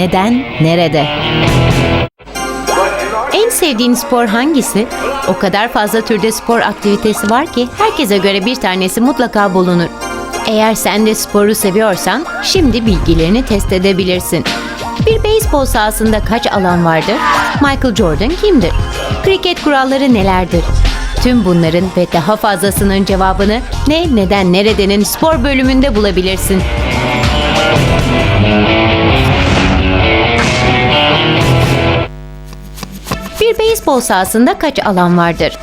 neden, nerede? En sevdiğin spor hangisi? O kadar fazla türde spor aktivitesi var ki herkese göre bir tanesi mutlaka bulunur. Eğer sen de sporu seviyorsan şimdi bilgilerini test edebilirsin. Bir beyzbol sahasında kaç alan vardır? Michael Jordan kimdir? Kriket kuralları nelerdir? Tüm bunların ve daha fazlasının cevabını ne, neden, neredenin spor bölümünde bulabilirsin. Bir beyzbol sahasında kaç alan vardır?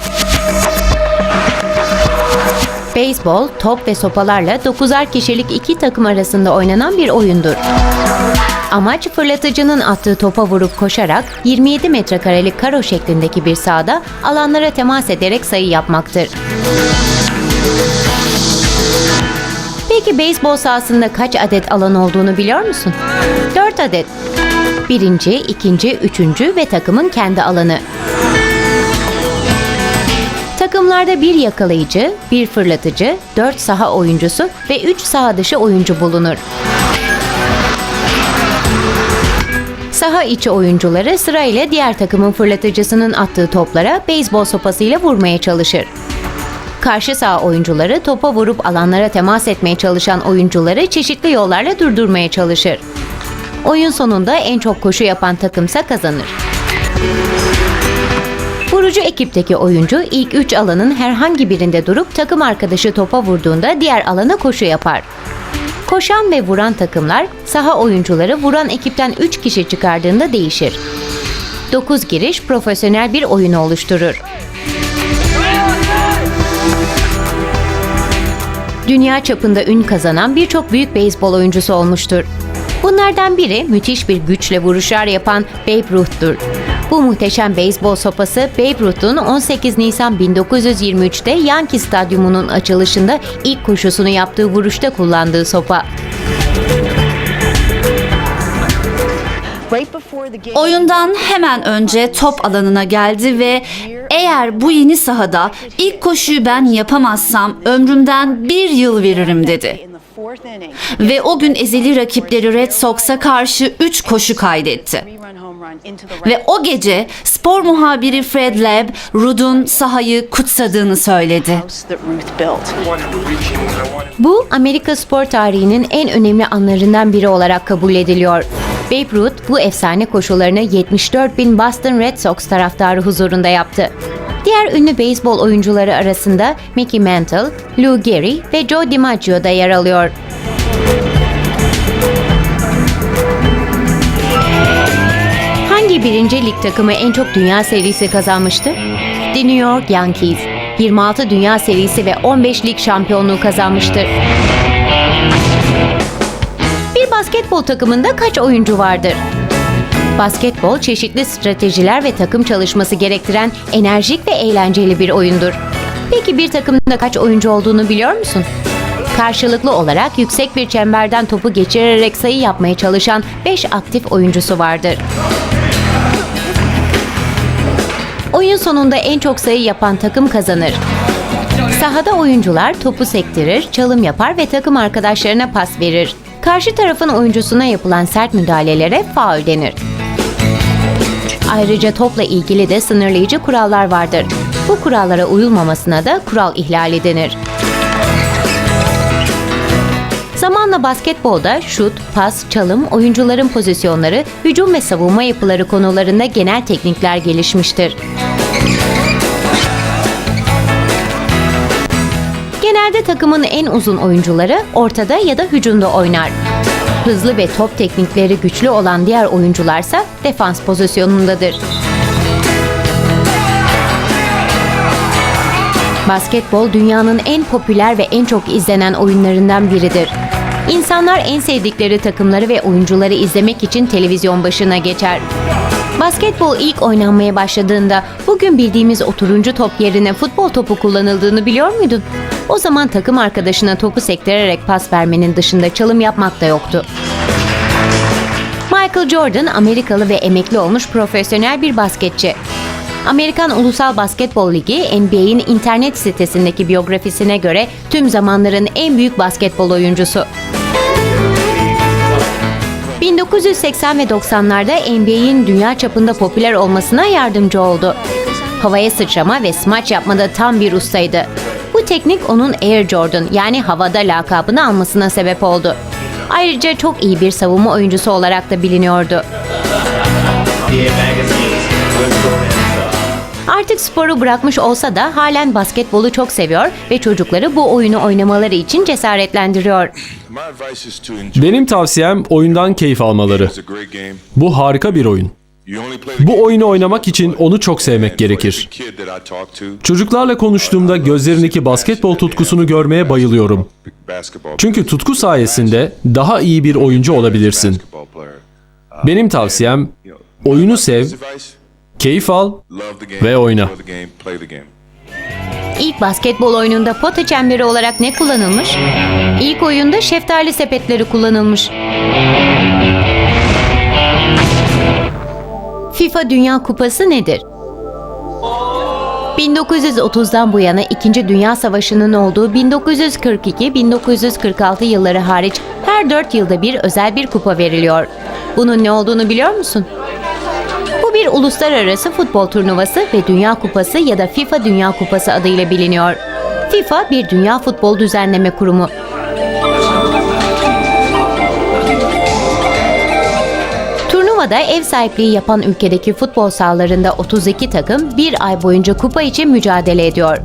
Beyzbol, top ve sopalarla 9'ar kişilik iki takım arasında oynanan bir oyundur. Amaç fırlatıcının attığı topa vurup koşarak 27 metrekarelik karo şeklindeki bir sahada alanlara temas ederek sayı yapmaktır. Peki beyzbol sahasında kaç adet alan olduğunu biliyor musun? 4 adet. Birinci, ikinci, üçüncü ve takımın kendi alanı. Takımlarda bir yakalayıcı, bir fırlatıcı, dört saha oyuncusu ve üç saha dışı oyuncu bulunur. Saha içi oyuncuları sırayla diğer takımın fırlatıcısının attığı toplara beyzbol sopasıyla vurmaya çalışır. Karşı saha oyuncuları topa vurup alanlara temas etmeye çalışan oyuncuları çeşitli yollarla durdurmaya çalışır. Oyun sonunda en çok koşu yapan takımsa kazanır. Vurucu ekipteki oyuncu ilk 3 alanın herhangi birinde durup takım arkadaşı topa vurduğunda diğer alana koşu yapar. Koşan ve vuran takımlar saha oyuncuları vuran ekipten 3 kişi çıkardığında değişir. 9 giriş profesyonel bir oyunu oluşturur. Dünya çapında ün kazanan birçok büyük beyzbol oyuncusu olmuştur. Bunlardan biri müthiş bir güçle vuruşlar yapan Babe Ruth'tur. Bu muhteşem beyzbol sopası Babe Ruth'un 18 Nisan 1923'te Yankee Stadyumu'nun açılışında ilk koşusunu yaptığı vuruşta kullandığı sopa. Oyundan hemen önce top alanına geldi ve eğer bu yeni sahada ilk koşuyu ben yapamazsam ömrümden bir yıl veririm dedi. Ve o gün ezeli rakipleri Red Sox'a karşı 3 koşu kaydetti. Ve o gece spor muhabiri Fred Lebb, Rud'un sahayı kutsadığını söyledi. Bu Amerika spor tarihinin en önemli anlarından biri olarak kabul ediliyor. Babe Ruth bu efsane koşularını 74 bin Boston Red Sox taraftarı huzurunda yaptı. Diğer ünlü beyzbol oyuncuları arasında Mickey Mantle, Lou Gehrig ve Joe DiMaggio da yer alıyor. Hangi birinci lig takımı en çok dünya serisi kazanmıştı? The New York Yankees. 26 dünya serisi ve 15 lig şampiyonluğu kazanmıştır. Bir basketbol takımında kaç oyuncu vardır? Basketbol çeşitli stratejiler ve takım çalışması gerektiren enerjik ve eğlenceli bir oyundur. Peki bir takımda kaç oyuncu olduğunu biliyor musun? Karşılıklı olarak yüksek bir çemberden topu geçirerek sayı yapmaya çalışan 5 aktif oyuncusu vardır. Oyun sonunda en çok sayı yapan takım kazanır. Sahada oyuncular topu sektirir, çalım yapar ve takım arkadaşlarına pas verir. Karşı tarafın oyuncusuna yapılan sert müdahalelere faul denir. Ayrıca topla ilgili de sınırlayıcı kurallar vardır. Bu kurallara uyulmamasına da kural ihlali denir. Zamanla basketbolda şut, pas, çalım, oyuncuların pozisyonları, hücum ve savunma yapıları konularında genel teknikler gelişmiştir. Genelde takımın en uzun oyuncuları ortada ya da hücumda oynar. Hızlı ve top teknikleri güçlü olan diğer oyuncularsa defans pozisyonundadır. Basketbol dünyanın en popüler ve en çok izlenen oyunlarından biridir. İnsanlar en sevdikleri takımları ve oyuncuları izlemek için televizyon başına geçer. Basketbol ilk oynanmaya başladığında bugün bildiğimiz oturuncu top yerine futbol topu kullanıldığını biliyor muydun? O zaman takım arkadaşına topu sektirerek pas vermenin dışında çalım yapmak da yoktu. Michael Jordan Amerikalı ve emekli olmuş profesyonel bir basketçi. Amerikan Ulusal Basketbol Ligi NBA'in internet sitesindeki biyografisine göre tüm zamanların en büyük basketbol oyuncusu. 1980 ve 90'larda NBA'in dünya çapında popüler olmasına yardımcı oldu. Havaya sıçrama ve smaç yapmada tam bir ustaydı. Teknik onun Air Jordan yani havada lakabını almasına sebep oldu. Ayrıca çok iyi bir savunma oyuncusu olarak da biliniyordu. Artık sporu bırakmış olsa da halen basketbolu çok seviyor ve çocukları bu oyunu oynamaları için cesaretlendiriyor. Benim tavsiyem oyundan keyif almaları. Bu harika bir oyun. Bu oyunu oynamak için onu çok sevmek gerekir. Çocuklarla konuştuğumda gözlerindeki basketbol tutkusunu görmeye bayılıyorum. Çünkü tutku sayesinde daha iyi bir oyuncu olabilirsin. Benim tavsiyem oyunu sev, keyif al Ve oyna. İlk basketbol oyununda pota çemberi olarak ne kullanılmış? İlk oyunda şeftali sepetleri kullanılmış. FIFA Dünya Kupası nedir? 1930'dan bu yana 2. Dünya Savaşı'nın olduğu 1942-1946 yılları hariç her 4 yılda bir özel bir kupa veriliyor. Bunun ne olduğunu biliyor musun? Bu bir uluslararası futbol turnuvası ve Dünya Kupası ya da FIFA Dünya Kupası adıyla biliniyor. FIFA bir dünya futbol düzenleme kurumu. Turnuvada ev sahipliği yapan ülkedeki futbol sahalarında 32 takım bir ay boyunca kupa için mücadele ediyor.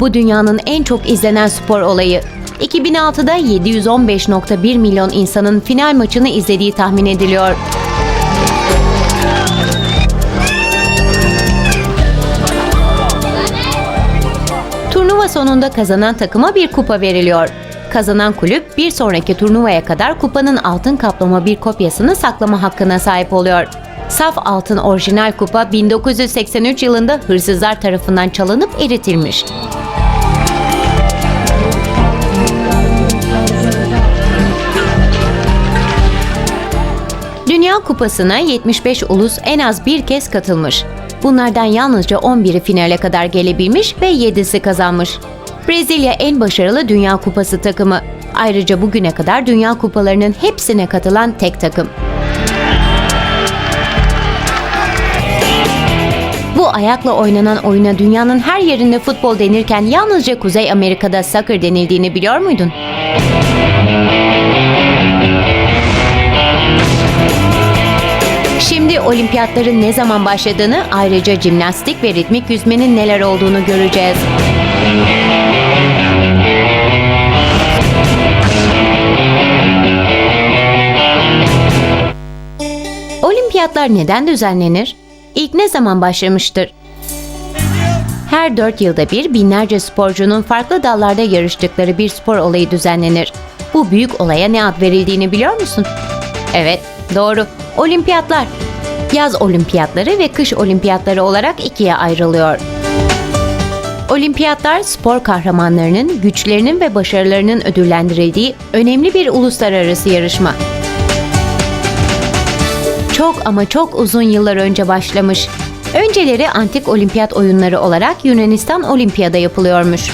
Bu dünyanın en çok izlenen spor olayı. 2006'da 715.1 milyon insanın final maçını izlediği tahmin ediliyor. Turnuva sonunda kazanan takıma bir kupa veriliyor. Kazanan kulüp bir sonraki turnuvaya kadar kupanın altın kaplama bir kopyasını saklama hakkına sahip oluyor. Saf altın orijinal kupa 1983 yılında hırsızlar tarafından çalınıp eritilmiş. Dünya Kupası'na 75 ulus en az bir kez katılmış. Bunlardan yalnızca 11'i finale kadar gelebilmiş ve 7'si kazanmış. Brezilya en başarılı Dünya Kupası takımı. Ayrıca bugüne kadar Dünya Kupalarının hepsine katılan tek takım. Bu ayakla oynanan oyuna dünyanın her yerinde futbol denirken yalnızca Kuzey Amerika'da soccer denildiğini biliyor muydun? Şimdi olimpiyatların ne zaman başladığını ayrıca jimnastik ve ritmik yüzmenin neler olduğunu göreceğiz. Olimpiyatlar neden düzenlenir? İlk ne zaman başlamıştır? Her dört yılda bir binlerce sporcunun farklı dallarda yarıştıkları bir spor olayı düzenlenir. Bu büyük olaya ne ad verildiğini biliyor musun? Evet, doğru. Olimpiyatlar. Yaz olimpiyatları ve kış olimpiyatları olarak ikiye ayrılıyor. Olimpiyatlar spor kahramanlarının güçlerinin ve başarılarının ödüllendirildiği önemli bir uluslararası yarışma. Çok ama çok uzun yıllar önce başlamış. Önceleri antik olimpiyat oyunları olarak Yunanistan olimpiyada yapılıyormuş.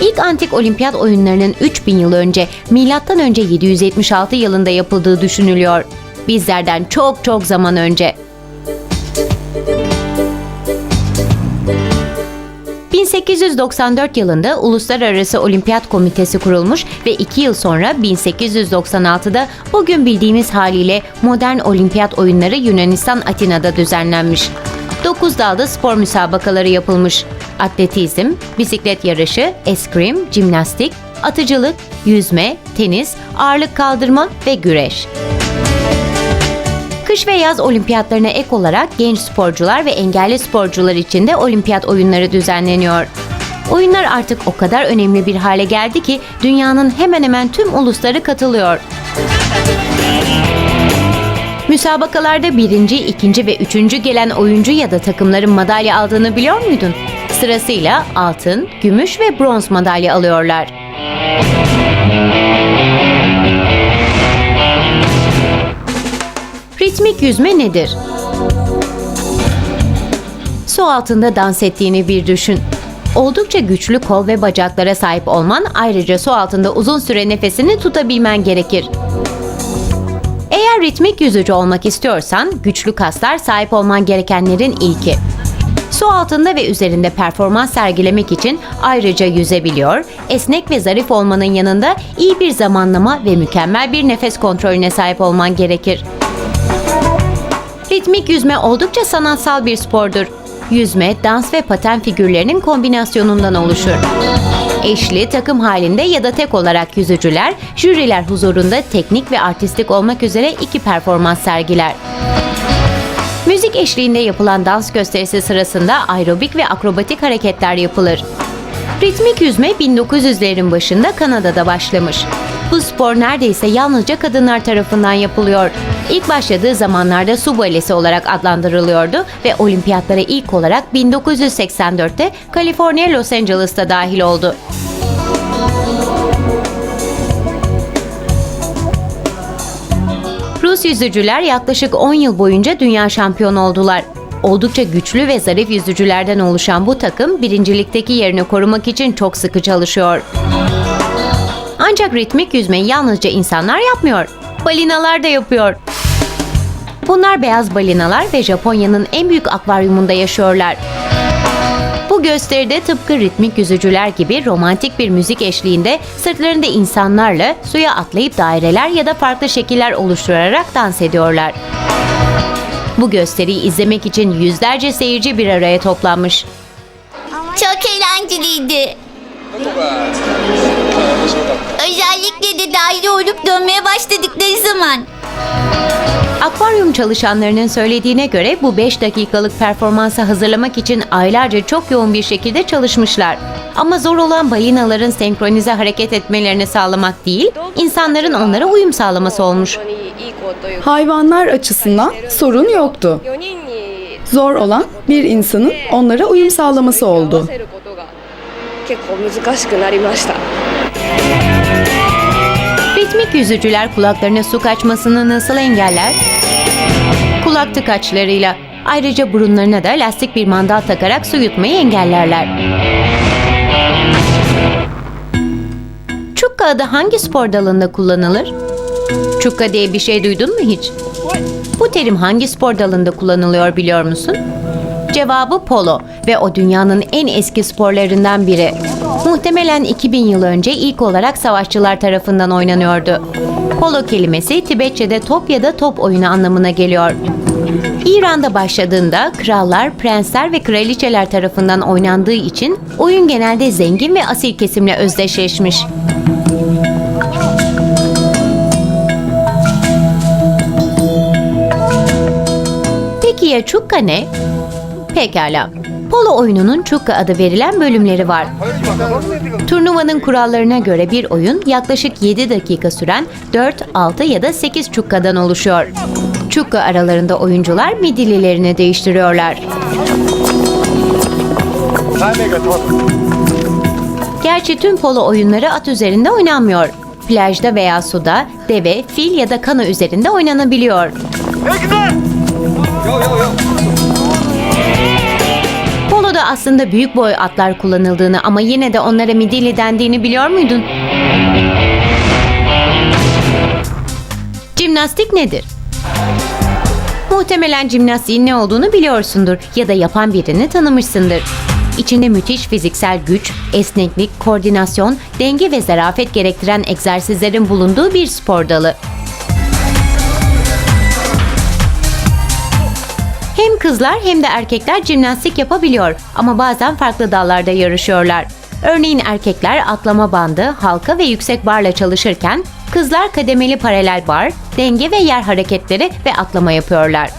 İlk antik olimpiyat oyunlarının 3000 yıl önce milattan önce 776 yılında yapıldığı düşünülüyor. Bizlerden çok çok zaman önce. 1894 yılında Uluslararası Olimpiyat Komitesi kurulmuş ve 2 yıl sonra 1896'da bugün bildiğimiz haliyle modern olimpiyat oyunları Yunanistan Atina'da düzenlenmiş. 9 dalda spor müsabakaları yapılmış. Atletizm, bisiklet yarışı, eskrim, jimnastik, atıcılık, yüzme, tenis, ağırlık kaldırma ve güreş. Kış ve yaz olimpiyatlarına ek olarak genç sporcular ve engelli sporcular için de olimpiyat oyunları düzenleniyor. Oyunlar artık o kadar önemli bir hale geldi ki dünyanın hemen hemen tüm ulusları katılıyor. Müsabakalarda birinci, ikinci ve üçüncü gelen oyuncu ya da takımların madalya aldığını biliyor muydun? Sırasıyla altın, gümüş ve bronz madalya alıyorlar. Ritmik yüzme nedir? Su altında dans ettiğini bir düşün. Oldukça güçlü kol ve bacaklara sahip olman ayrıca su altında uzun süre nefesini tutabilmen gerekir. Eğer ritmik yüzücü olmak istiyorsan güçlü kaslar sahip olman gerekenlerin ilki. Su altında ve üzerinde performans sergilemek için ayrıca yüzebiliyor, esnek ve zarif olmanın yanında iyi bir zamanlama ve mükemmel bir nefes kontrolüne sahip olman gerekir. Ritmik yüzme oldukça sanatsal bir spordur. Yüzme, dans ve paten figürlerinin kombinasyonundan oluşur. Eşli, takım halinde ya da tek olarak yüzücüler, jüriler huzurunda teknik ve artistik olmak üzere iki performans sergiler. Müzik eşliğinde yapılan dans gösterisi sırasında aerobik ve akrobatik hareketler yapılır. Ritmik yüzme 1900'lerin başında Kanada'da başlamış. Bu spor neredeyse yalnızca kadınlar tarafından yapılıyor. İlk başladığı zamanlarda su balesi olarak adlandırılıyordu ve olimpiyatlara ilk olarak 1984'te Kaliforniya Los Angeles'ta dahil oldu. Rus yüzücüler yaklaşık 10 yıl boyunca dünya şampiyonu oldular. Oldukça güçlü ve zarif yüzücülerden oluşan bu takım birincilikteki yerini korumak için çok sıkı çalışıyor. Ancak ritmik yüzmeyi yalnızca insanlar yapmıyor. Balinalar da yapıyor. Bunlar beyaz balinalar ve Japonya'nın en büyük akvaryumunda yaşıyorlar. Bu gösteride tıpkı ritmik yüzücüler gibi romantik bir müzik eşliğinde sırtlarında insanlarla suya atlayıp daireler ya da farklı şekiller oluşturarak dans ediyorlar. Bu gösteriyi izlemek için yüzlerce seyirci bir araya toplanmış. Çok eğlenceliydi. Özellikle de daire olup dönmeye başladıkları zaman. Akvaryum çalışanlarının söylediğine göre bu 5 dakikalık performansa hazırlamak için aylarca çok yoğun bir şekilde çalışmışlar. Ama zor olan balinaların senkronize hareket etmelerini sağlamak değil, insanların onlara uyum sağlaması olmuş. Hayvanlar açısından sorun yoktu. Zor olan bir insanın onlara uyum sağlaması oldu. 結構難しくなりました Ritmik yüzücüler kulaklarına su kaçmasını nasıl engeller? Kulak tıkaçlarıyla. Ayrıca burunlarına da lastik bir mandal takarak su yutmayı engellerler. Çukka adı hangi spor dalında kullanılır? Çukka diye bir şey duydun mu hiç? Bu terim hangi spor dalında kullanılıyor biliyor musun? Cevabı polo ve o dünyanın en eski sporlarından biri. Muhtemelen 2000 yıl önce ilk olarak savaşçılar tarafından oynanıyordu. Polo kelimesi Tibetçe'de top ya da top oyunu anlamına geliyor. İran'da başladığında krallar, prensler ve kraliçeler tarafından oynandığı için oyun genelde zengin ve asil kesimle özdeşleşmiş. Peki ya çukka ne? Pekala. Polo oyununun çukka adı verilen bölümleri var. Turnuvanın kurallarına göre bir oyun yaklaşık 7 dakika süren 4, 6 ya da 8 çukkadan oluşuyor. Çukka aralarında oyuncular midillilerini değiştiriyorlar. Gerçi tüm polo oyunları at üzerinde oynanmıyor. Plajda veya suda, deve, fil ya da kana üzerinde oynanabiliyor. Polo'da aslında büyük boy atlar kullanıldığını ama yine de onlara midilli dendiğini biliyor muydun? Jimnastik nedir? Muhtemelen jimnastiğin ne olduğunu biliyorsundur ya da yapan birini tanımışsındır. İçinde müthiş fiziksel güç, esneklik, koordinasyon, denge ve zarafet gerektiren egzersizlerin bulunduğu bir spor dalı. Hem kızlar hem de erkekler jimnastik yapabiliyor ama bazen farklı dallarda yarışıyorlar. Örneğin erkekler atlama bandı, halka ve yüksek barla çalışırken kızlar kademeli paralel bar, denge ve yer hareketleri ve atlama yapıyorlar.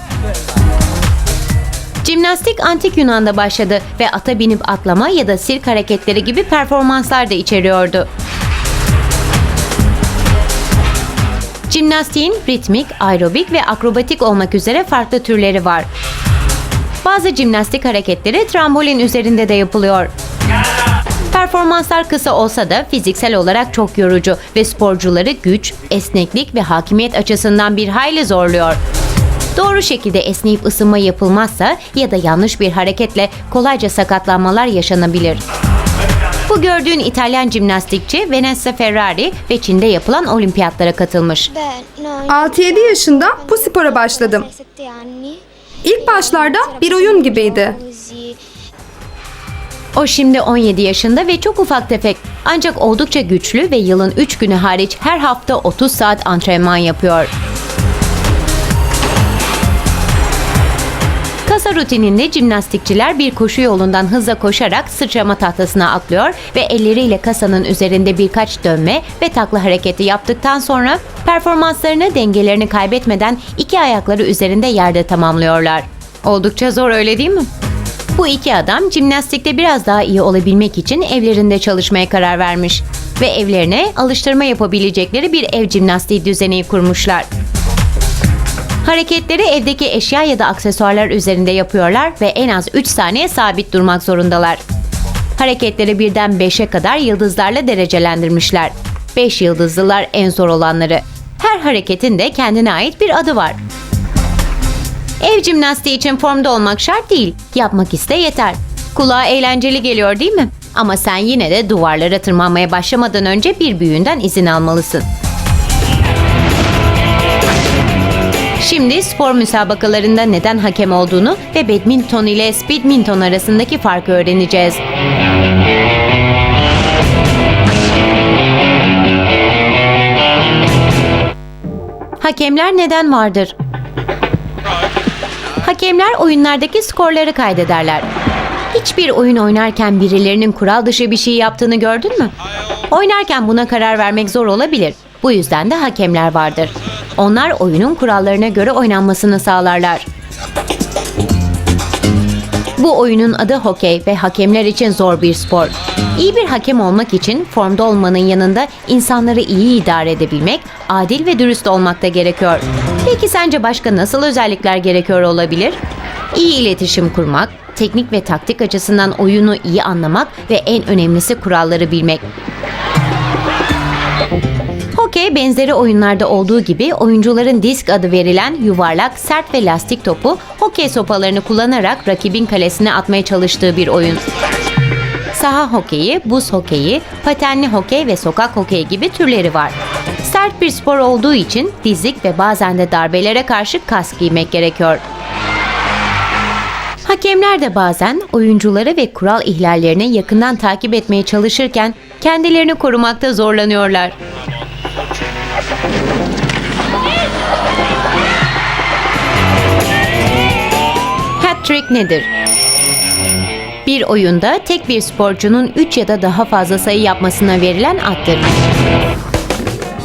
Jimnastik antik Yunan'da başladı ve ata binip atlama ya da sirk hareketleri gibi performanslar da içeriyordu. Jimnastiğin ritmik, aerobik ve akrobatik olmak üzere farklı türleri var. Bazı jimnastik hareketleri trambolin üzerinde de yapılıyor. Performanslar kısa olsa da fiziksel olarak çok yorucu ve sporcuları güç, esneklik ve hakimiyet açısından bir hayli zorluyor. Doğru şekilde esneyip ısınma yapılmazsa ya da yanlış bir hareketle kolayca sakatlanmalar yaşanabilir. Bu gördüğün İtalyan jimnastikçi Vanessa Ferrari ve Çin'de yapılan olimpiyatlara katılmış. 6-7 yaşında bu spora başladım. İlk başlarda bir oyun gibiydi. O şimdi 17 yaşında ve çok ufak tefek. Ancak oldukça güçlü ve yılın 3 günü hariç her hafta 30 saat antrenman yapıyor. Kasa rutininde jimnastikçiler bir koşu yolundan hızla koşarak sıçrama tahtasına atlıyor ve elleriyle kasanın üzerinde birkaç dönme ve takla hareketi yaptıktan sonra performanslarını dengelerini kaybetmeden iki ayakları üzerinde yerde tamamlıyorlar. Oldukça zor öyle değil mi? Bu iki adam jimnastikte biraz daha iyi olabilmek için evlerinde çalışmaya karar vermiş ve evlerine alıştırma yapabilecekleri bir ev jimnastiği düzeni kurmuşlar. Hareketleri evdeki eşya ya da aksesuarlar üzerinde yapıyorlar ve en az 3 saniye sabit durmak zorundalar. Hareketleri birden 5'e kadar yıldızlarla derecelendirmişler. 5 yıldızlılar en zor olanları. Her hareketin de kendine ait bir adı var. Ev jimnastiği için formda olmak şart değil. Yapmak iste yeter. Kulağa eğlenceli geliyor değil mi? Ama sen yine de duvarlara tırmanmaya başlamadan önce bir büyüğünden izin almalısın. Şimdi spor müsabakalarında neden hakem olduğunu ve badminton ile speedminton arasındaki farkı öğreneceğiz. Hakemler neden vardır? Hakemler oyunlardaki skorları kaydederler. Hiçbir oyun oynarken birilerinin kural dışı bir şey yaptığını gördün mü? Oynarken buna karar vermek zor olabilir. Bu yüzden de hakemler vardır. Onlar oyunun kurallarına göre oynanmasını sağlarlar. Bu oyunun adı hokey ve hakemler için zor bir spor. İyi bir hakem olmak için formda olmanın yanında insanları iyi idare edebilmek, adil ve dürüst olmak da gerekiyor. Peki sence başka nasıl özellikler gerekiyor olabilir? İyi iletişim kurmak, teknik ve taktik açısından oyunu iyi anlamak ve en önemlisi kuralları bilmek. Hokey benzeri oyunlarda olduğu gibi oyuncuların disk adı verilen yuvarlak, sert ve lastik topu hokey sopalarını kullanarak rakibin kalesine atmaya çalıştığı bir oyun. Saha hokeyi, buz hokeyi, patenli hokey ve sokak hokeyi gibi türleri var. Sert bir spor olduğu için dizlik ve bazen de darbelere karşı kask giymek gerekiyor. Hakemler de bazen oyuncuları ve kural ihlallerini yakından takip etmeye çalışırken kendilerini korumakta zorlanıyorlar. Hat-trick nedir? Bir oyunda tek bir sporcunun 3 ya da daha fazla sayı yapmasına verilen addır.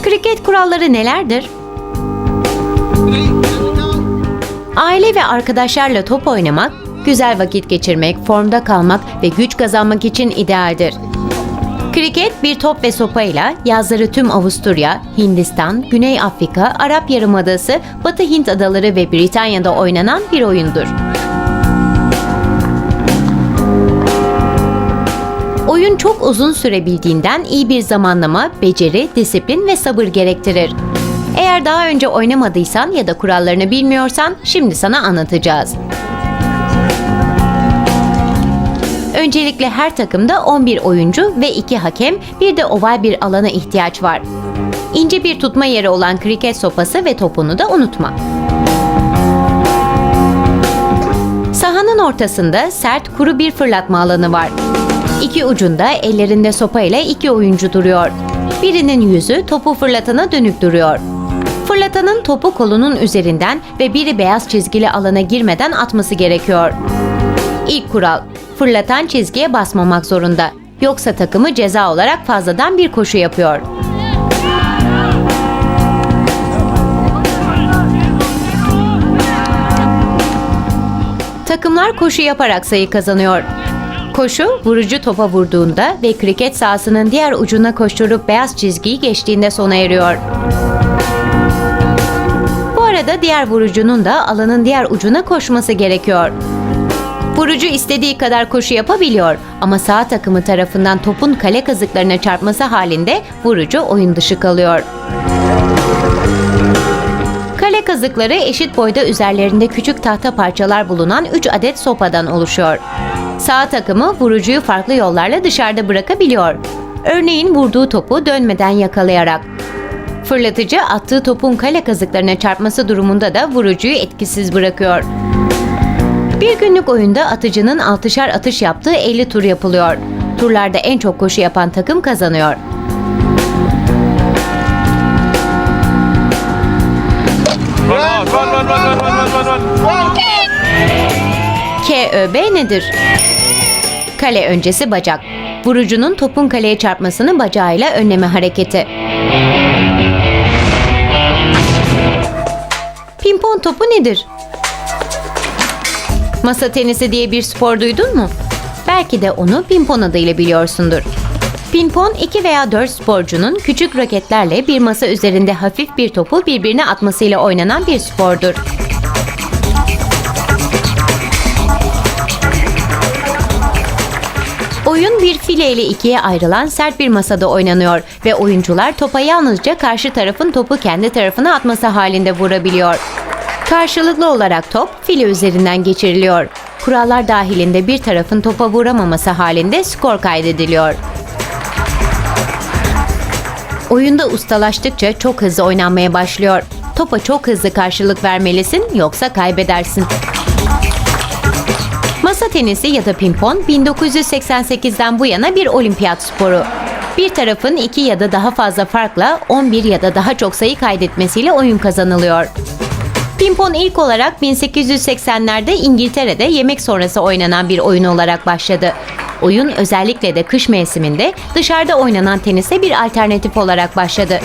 Kriket kuralları nelerdir? Aile ve arkadaşlarla top oynamak, güzel vakit geçirmek, formda kalmak ve güç kazanmak için idealdir. Kriket bir top ve sopayla yazları tüm Avusturya, Hindistan, Güney Afrika, Arap Yarımadası, Batı Hint adaları ve Britanya'da oynanan bir oyundur. Oyun çok uzun sürebildiğinden iyi bir zamanlama, beceri, disiplin ve sabır gerektirir. Eğer daha önce oynamadıysan ya da kurallarını bilmiyorsan şimdi sana anlatacağız. Öncelikle her takımda 11 oyuncu ve 2 hakem, bir de oval bir alana ihtiyaç var. İnce bir tutma yeri olan kriket sopası ve topunu da unutma. Sahanın ortasında sert kuru bir fırlatma alanı var. İki ucunda ellerinde sopa ile iki oyuncu duruyor. Birinin yüzü topu fırlatana dönük duruyor. Fırlatanın topu kolunun üzerinden ve biri beyaz çizgili alana girmeden atması gerekiyor. İlk kural, fırlatan çizgiye basmamak zorunda. Yoksa takımı ceza olarak fazladan bir koşu yapıyor. Takımlar koşu yaparak sayı kazanıyor. Koşu, vurucu topa vurduğunda ve kriket sahasının diğer ucuna koşturup beyaz çizgiyi geçtiğinde sona eriyor. Bu arada diğer vurucunun da alanın diğer ucuna koşması gerekiyor. Vurucu istediği kadar koşu yapabiliyor ama sağ takımı tarafından topun kale kazıklarına çarpması halinde vurucu oyun dışı kalıyor. Kale kazıkları eşit boyda üzerlerinde küçük tahta parçalar bulunan 3 adet sopadan oluşuyor. Sağ takımı vurucuyu farklı yollarla dışarıda bırakabiliyor. Örneğin vurduğu topu dönmeden yakalayarak. Fırlatıcı attığı topun kale kazıklarına çarpması durumunda da vurucuyu etkisiz bırakıyor. Bir günlük oyunda atıcının 6'şar atış yaptığı 50 tur yapılıyor. Turlarda en çok koşu yapan takım kazanıyor. KÖB nedir? Kale öncesi bacak. Vurucunun topun kaleye çarpmasını bacağıyla önleme hareketi. Pimpon topu nedir? Masa tenisi diye bir spor duydun mu? Belki de onu pimpon adıyla biliyorsundur. Pimpon iki veya dört sporcunun küçük raketlerle bir masa üzerinde hafif bir topu birbirine atmasıyla oynanan bir spordur. Oyun bir file ile ikiye ayrılan sert bir masada oynanıyor ve oyuncular topa yalnızca karşı tarafın topu kendi tarafına atması halinde vurabiliyor. Karşılıklı olarak top file üzerinden geçiriliyor. Kurallar dahilinde bir tarafın topa vuramaması halinde skor kaydediliyor. Oyunda ustalaştıkça çok hızlı oynanmaya başlıyor. Topa çok hızlı karşılık vermelisin yoksa kaybedersin. Masa tenisi ya da pimpon 1988'den bu yana bir olimpiyat sporu. Bir tarafın iki ya da daha fazla farkla 11 ya da daha çok sayı kaydetmesiyle oyun kazanılıyor. Pimpon ilk olarak 1880'lerde İngiltere'de yemek sonrası oynanan bir oyun olarak başladı. Oyun özellikle de kış mevsiminde dışarıda oynanan tenise bir alternatif olarak başladı.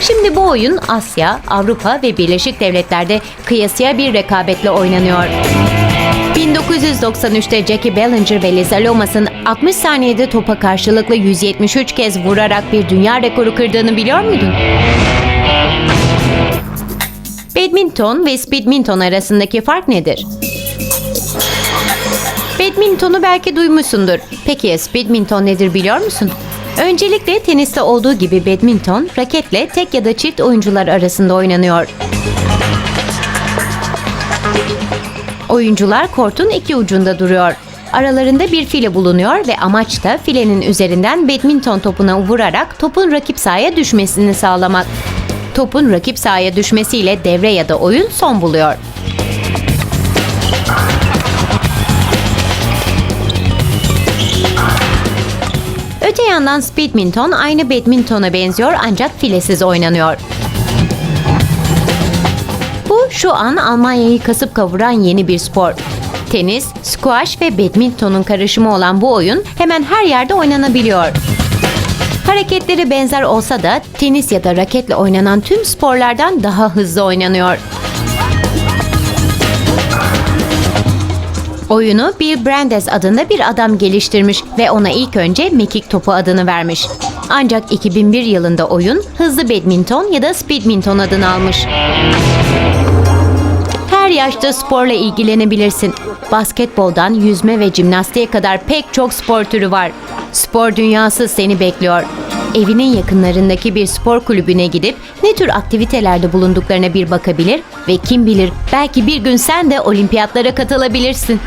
Şimdi bu oyun Asya, Avrupa ve Birleşik Devletler'de kıyasıya bir rekabetle oynanıyor. 1993'te Jackie Bellinger ve Lisa Lomas'ın 60 saniyede topa karşılıklı 173 kez vurarak bir dünya rekoru kırdığını biliyor muydun? Badminton ve speedminton arasındaki fark nedir? Badminton'u belki duymuşsundur. Peki ya speedminton nedir biliyor musun? Öncelikle teniste olduğu gibi badminton raketle tek ya da çift oyuncular arasında oynanıyor. Oyuncular kortun iki ucunda duruyor. Aralarında bir file bulunuyor ve amaç da filenin üzerinden badminton topuna vurarak topun rakip sahaya düşmesini sağlamak. Topun rakip sahaya düşmesiyle devre ya da oyun son buluyor. Öte yandan speedminton aynı badmintona benziyor ancak filesiz oynanıyor. Bu şu an Almanya'yı kasıp kavuran yeni bir spor. Tenis, squash ve badmintonun karışımı olan bu oyun hemen her yerde oynanabiliyor. Hareketleri benzer olsa da tenis ya da raketle oynanan tüm sporlardan daha hızlı oynanıyor. Oyunu Bill Brandes adında bir adam geliştirmiş ve ona ilk önce mekik topu adını vermiş. Ancak 2001 yılında oyun hızlı badminton ya da speedminton adını almış. Her yaşta sporla ilgilenebilirsin. Basketboldan yüzme ve jimnastiğe kadar pek çok spor türü var. Spor dünyası seni bekliyor. Evinin yakınlarındaki bir spor kulübüne gidip ne tür aktivitelerde bulunduklarına bir bakabilir ve kim bilir belki bir gün sen de olimpiyatlara katılabilirsin.